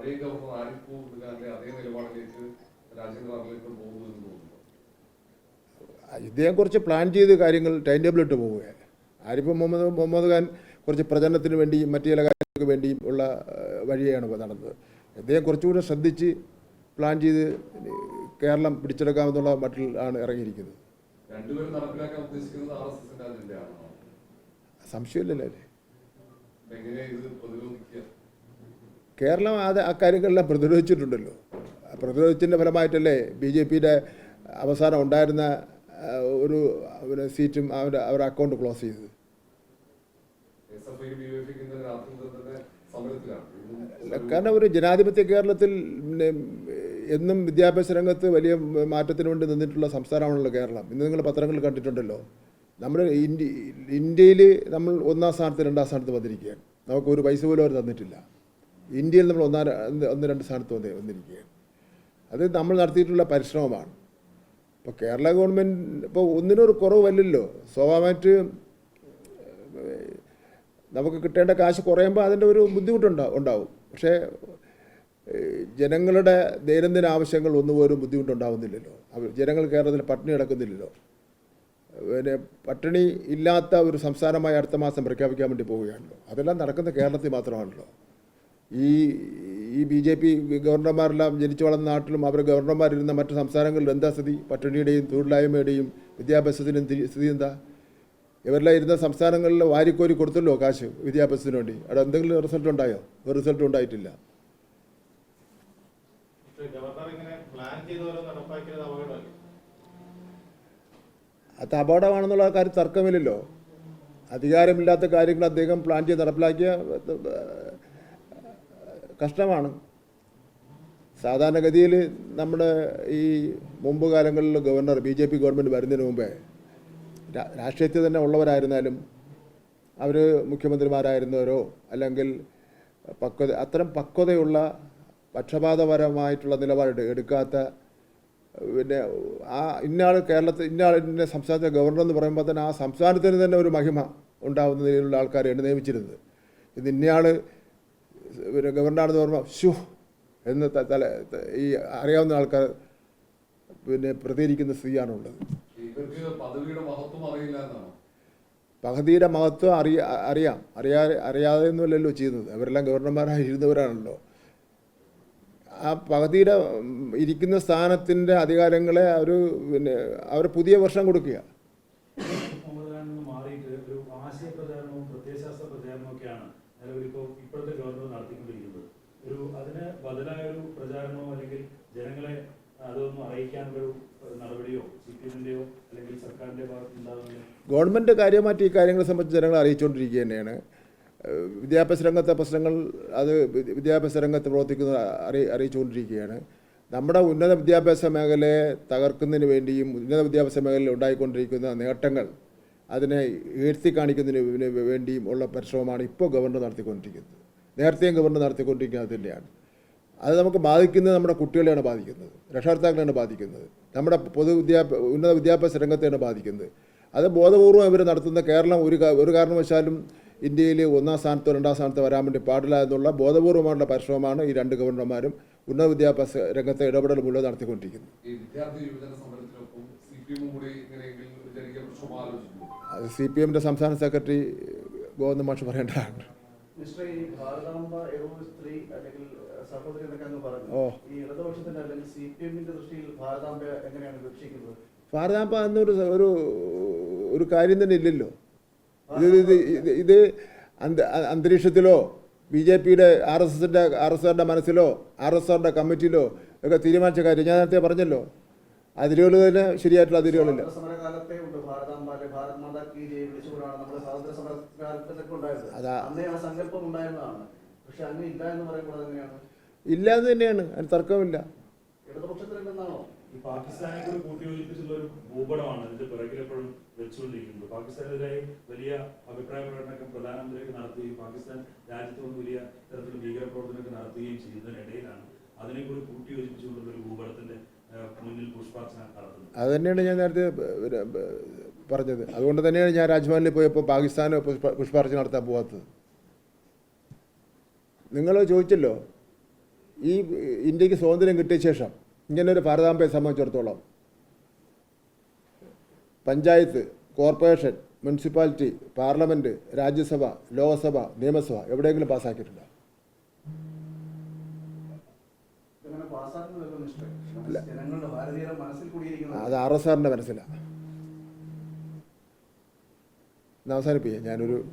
പഴയ ഗവർണർ ആരിഫ് ഖാന്റെ അതേ നിലപാടിലേക്ക് രാജേന്ദ്ര അർലേക്ക് പോകുന്നു എന്ന് തോന്നുന്നു. ഇദ്ദേഹം കുറച്ച് പ്ലാൻ ചെയ്ത് കാര്യങ്ങൾ ടൈം ടേബിൾ ഇട്ട് പോവുകയാണ്. ആരിഫ് മുഹമ്മദ് മുഹമ്മദ് ഖാൻ കുറച്ച് പ്രചരണത്തിന് വേണ്ടിയും മറ്റു ചില കാര്യങ്ങൾക്ക് വേണ്ടിയും ഉള്ള വഴിയാണ് ഇപ്പോൾ നടന്നത്. ഇദ്ദേഹം കുറച്ചുകൂടെ ശ്രദ്ധിച്ച് പ്ലാൻ ചെയ്ത് കേരളം പിടിച്ചെടുക്കാമെന്നുള്ള മട്ടിൽ ആണ് ഇറങ്ങിയിരിക്കുന്നത്. സംശയമില്ലല്ലോ അല്ലേ എങ്ങനെ ഇത് പ്രതിരോധിക്കുക കേരളം അത് അക്കാര്യങ്ങളെല്ലാം പ്രതിരോധിച്ചിട്ടുണ്ടല്ലോ. പ്രതിരോധത്തിന്റെ ഫലമായിട്ടല്ലേ ബി ജെ പിയുടെ അവസാനം ഉണ്ടായിരുന്ന ഒരു പിന്നെ സീറ്റും അവരുടെ അവരുടെ അക്കൗണ്ട് ക്ലോസ് ചെയ്തത്. കാരണം ഒരു ജനാധിപത്യ കേരളത്തിൽ പിന്നെ എന്നും വിദ്യാഭ്യാസ രംഗത്ത് വലിയ മാറ്റത്തിന് വേണ്ടി നിന്നിട്ടുള്ള സംസ്ഥാനമാണല്ലോ കേരളം. ഇന്ന് നിങ്ങൾ പത്രങ്ങളിൽ കണ്ടിട്ടുണ്ടല്ലോ. നമ്മൾ ഇന്ത്യ ഇന്ത്യയിൽ നമ്മൾ ഒന്നാം സ്ഥാനത്ത് രണ്ടാം സ്ഥാനത്ത് വന്നിരിക്കുകയാണ്. നമുക്ക് ഒരു പൈസ പോലും അവർ തന്നിട്ടില്ല. ഇന്ത്യയിൽ നമ്മൾ ഒന്നാം ഒന്ന് രണ്ട് സ്ഥാനത്ത് വന്ന് വന്നിരിക്കുകയാണ്. അത് നമ്മൾ നടത്തിയിട്ടുള്ള പരിശ്രമമാണ്. ഇപ്പോൾ കേരള ഗവൺമെന്റ് ഇപ്പോൾ ഒന്നിനൊരു കുറവല്ലല്ലോ. സ്വാഭാവികമായിട്ട് നമുക്ക് കിട്ടേണ്ട കാശ് കുറയുമ്പോൾ അതിന്റെ ഒരു ബുദ്ധിമുട്ടുണ്ടാവും ഉണ്ടാവും. പക്ഷേ ജനങ്ങളുടെ ദൈനംദിന ആവശ്യങ്ങൾ ഒന്നുപോലും ബുദ്ധിമുട്ടുണ്ടാവുന്നില്ലല്ലോ. ജനങ്ങൾ കേരളത്തിൽ പട്ടിണി കിടക്കുന്നില്ലല്ലോ. പിന്നെ പട്ടിണി ഇല്ലാത്ത ഒരു സംസ്ഥാനമായി അടുത്ത മാസം പ്രഖ്യാപിക്കാൻ വേണ്ടി പോവുകയാണല്ലോ. അതെല്ലാം നടക്കുന്ന കേരളത്തിൽ മാത്രമാണല്ലോ. ഈ ഈ ബി ജെ പി ഗവർണർമാരെല്ലാം ജനിച്ചു വളർന്ന നാട്ടിലും അവർ ഗവർണർമാരിരുന്ന മറ്റ് സംസ്ഥാനങ്ങളിൽ എന്താ സ്ഥിതി? പട്ടിണിയുടെയും തൊഴിലില്ലായ്മയുടെയും വിദ്യാഭ്യാസത്തിനും തി- സ്ഥിതി എന്താ? ഇവരെല്ലാം ഇരുന്ന സംസ്ഥാനങ്ങളിൽ വാരിക്കോരി കൊടുത്തല്ലോ കാശ് വിദ്യാഭ്യാസത്തിന് വേണ്ടി. അവിടെ എന്തെങ്കിലും റിസൾട്ട് ഉണ്ടായോ? ഒരു റിസൾട്ട് ഉണ്ടായിട്ടില്ല. അത് അപകടമാണെന്നുള്ള കാര്യം തർക്കമില്ലല്ലോ. അധികാരമില്ലാത്ത കാര്യങ്ങൾ അദ്ദേഹം പ്ലാൻ ചെയ്ത് നടപ്പിലാക്കിയ കഷ്ടമാണ്. സാധാരണഗതിയിൽ നമ്മുടെ ഈ മുമ്പ് കാലങ്ങളിൽ governor B J P government വരുന്നതിന് മുമ്പേ രാഷ്ട്രീയത്തിൽ തന്നെ ഉള്ളവരായിരുന്നാലും അവർ മുഖ്യമന്ത്രിമാരായിരുന്നവരോ അല്ലെങ്കിൽ പക്വത അത്തരം പക്വതയുള്ള പക്ഷപാതപരമായിട്ടുള്ള നിലപാട് എടുക്കാത്ത പിന്നെ ആ ഇന്നയാൾ കേരളത്തിൽ ഇന്നയാൾ ഇന്ന സംസ്ഥാനത്തെ ഗവർണർ എന്ന് പറയുമ്പോൾ തന്നെ ആ സംസ്ഥാനത്തിന് തന്നെ ഒരു മഹിമ ഉണ്ടാകുന്ന രീതിയിലുള്ള ആൾക്കാരെയാണ് നിയമിച്ചിരുന്നത് ഇത് ഇന്നയാൾ പിന്നെ ഗവർണറാണെന്ന് പറയുമ്പോൾ ഷു എന്ന് തല ഈ അറിയാവുന്ന ആൾക്കാർ പിന്നെ പ്രതികരിക്കുന്ന സ്ഥിതിയാണുള്ളത് ഉള്ളത് പദവിയുടെ മഹത്വം അറിയില്ല എന്നാണ് പകുതിയുടെ മഹത്വം അറിയ അറിയാം അറിയാ അറിയാതെ ഒന്നുമല്ലല്ലോ ചെയ്യുന്നത് അവരെല്ലാം ഗവർണർമാരായി ഇരുന്നവരാണല്ലോ ആ പകുതിയുടെ ഇരിക്കുന്ന സ്ഥാനത്തിന്റെ അധികാരങ്ങളെ അവർ പിന്നെ അവർ പുതിയ വർഷം കൊടുക്കുക മാറിയിട്ട് ഒരു ആശയ പ്രചാരണവും പ്രത്യയശാസ്ത്ര പ്രചാരണവും ഒക്കെയാണ് നിലവിൽ ഇപ്പോൾ ഇപ്പോഴത്തെ ഗവർണർ നടത്തിക്കൊണ്ടിരിക്കുന്നത്. ഒരു അതിന് ബദലായ ഒരു പ്രചാരണമോ അല്ലെങ്കിൽ ജനങ്ങളെ അതൊന്നും അറിയിക്കാനുള്ള ഒരു നടപടിയോ സി പി അല്ലെങ്കിൽ സർക്കാരിന്റെ ഭാഗത്ത് ഉണ്ടാകുന്ന ഗവൺമെന്റ് കാര്യമായിട്ട് ഈ കാര്യങ്ങളെ സംബന്ധിച്ച് ജനങ്ങളെ അറിയിച്ചുകൊണ്ടിരിക്കുക തന്നെയാണ്. വിദ്യാഭ്യാസ രംഗത്തെ പ്രശ്നങ്ങൾ അത് വിദ്യാഭ്യാസ രംഗത്ത് പ്രവർത്തിക്കുന്നത് അറി അറിയിച്ചുകൊണ്ടിരിക്കുകയാണ്. നമ്മുടെ ഉന്നത വിദ്യാഭ്യാസ മേഖലയെ തകർക്കുന്നതിന് വേണ്ടിയും ഉന്നത വിദ്യാഭ്യാസ മേഖലയിൽ ഉണ്ടായിക്കൊണ്ടിരിക്കുന്ന നേട്ടങ്ങൾ അതിനെ ഉയർത്തി കാണിക്കുന്നതിന് വേണ്ടിയും ഉള്ള പരിശ്രമമാണ് ഇപ്പോൾ ഗവർണർ നടത്തിക്കൊണ്ടിരിക്കുന്നത്. നേരത്തെയും ഗവർണർ നടത്തിക്കൊണ്ടിരിക്കുന്നത് തന്നെയാണ് അത് നമുക്ക് ബാധിക്കുന്നത് നമ്മുടെ കുട്ടികളെയാണ് ബാധിക്കുന്നത്. രക്ഷകർത്താക്കളെയാണ് ബാധിക്കുന്നത്. നമ്മുടെ പൊതു വിദ്യാഭ്യാസ ഉന്നത വിദ്യാഭ്യാസ രംഗത്തെയാണ് ബാധിക്കുന്നത്. അത് ബോധപൂർവം ഇവർ നടത്തുന്ന കേരളം ഒരു ഒരു കാരണവശാലും ഇന്ത്യയിൽ ഒന്നാം സ്ഥാനത്തോ രണ്ടാം സ്ഥാനത്തോ വരാൻ വേണ്ടി പാടില്ല എന്നുള്ള ബോധപൂർവമായിട്ടുള്ള പരിശ്രമമാണ് ഈ രണ്ട് ഗവർണർമാരും ഉന്നത വിദ്യാഭ്യാസ രംഗത്തെ ഇടപെടൽ മുഴുവൻ നടത്തിക്കൊണ്ടിരിക്കുന്നത്. സി പി എമ്മിന്റെ സംസ്ഥാന സെക്രട്ടറി ഗോവിന്ദ മാഷ് പറയേണ്ടതാണ്. ഓ. ഭാരതാംബ എന്നൊരു ഒരു ഒരു കാര്യം തന്നെ ഇല്ലല്ലോ. ഇത് ഇത് ഇത് ഇത് അന്ത അന്തരീക്ഷത്തിലോ ബി ജെ പിയുടെ ആർ എസ് എസിന്റെ ആർ എസ് ആറിന്റെ മനസ്സിലോ ആർ എസ് ആറിന്റെ കമ്മിറ്റിയിലോ ഒക്കെ തീരുമാനിച്ച കാര്യം ഞാൻ നേരത്തെ പറഞ്ഞല്ലോ. അതിരുകൾ തന്നെ ശരിയായിട്ടുള്ള അതിരുകളില്ല. വിളിച്ചുകൊണ്ടാണ് നമ്മുടെ സ്വാതന്ത്ര്യ ഉണ്ടായത്. അന്നേ ആ സങ്കല്പം ഉണ്ടായിരുന്നതാണ്. പക്ഷെ ഇല്ല എന്ന് പറയുമ്പോൾ അതെങ്ങനെയാണ്? ഇല്ലാതെ തന്നെയാണ്. അതിന് തർക്കമില്ല. ഇടതുപക്ഷത്തിലുണ്ടെന്നാണോ ഈ പാകിസ്ഥാനെ കൂടി കൂട്ടിയോജിപ്പിച്ചുള്ള ഒരു ഭൂപടമാണ് ഇതിന്റെ പിറകിൽ എപ്പോഴും വെച്ചുകൊണ്ടിരിക്കുന്നത്. പാകിസ്ഥാനെതിരെ വലിയ അഭിപ്രായ പ്രകടനമൊക്കെ പ്രധാനമന്ത്രിയൊക്കെ നടത്തുകയും പാകിസ്ഥാൻ രാജ്യത്ത് വന്ന് വലിയ തരത്തിൽ ഭീകര പ്രവർത്തനമൊക്കെ നടത്തുകയും ചെയ്യുന്നതിനിടയിലാണ് അതിനെ കൂടി കൂട്ടിയോജിപ്പിച്ചുകൊണ്ടുള്ള ഒരു ഭൂപടത്തിന്റെ മുന്നിൽ പുഷ്പാർച്ചന നടത്തുന്നത്. അത് തന്നെയാണ് ഞാൻ നേരത്തെ പറഞ്ഞത്. അതുകൊണ്ട് തന്നെയാണ് ഞാൻ രാജ്ഭവനിൽ പോയപ്പോൾ പാകിസ്ഥാന് പുഷ്പാർച്ച നടത്താൻ പോകാത്തത് നിങ്ങൾ ചോദിച്ചല്ലോ ഈ ഇന്ത്യയ്ക്ക് സ്വാതന്ത്ര്യം കിട്ടിയ ശേഷം ഇങ്ങനെ ഒരു ഭാരതാംബയെ സംബന്ധിച്ചിടത്തോളം panchayat corporation municipality parliament Rajya Sabha Lok Sabha Niyamasabha എവിടെയെങ്കിലും പാസ്സാക്കിയിട്ടുണ്ടോ? അല്ല. അത് ആർ എസ് ആറിന്റെ മനസ്സിലാണ് അവസാനിപ്പിക്കാം. ഞാനൊരു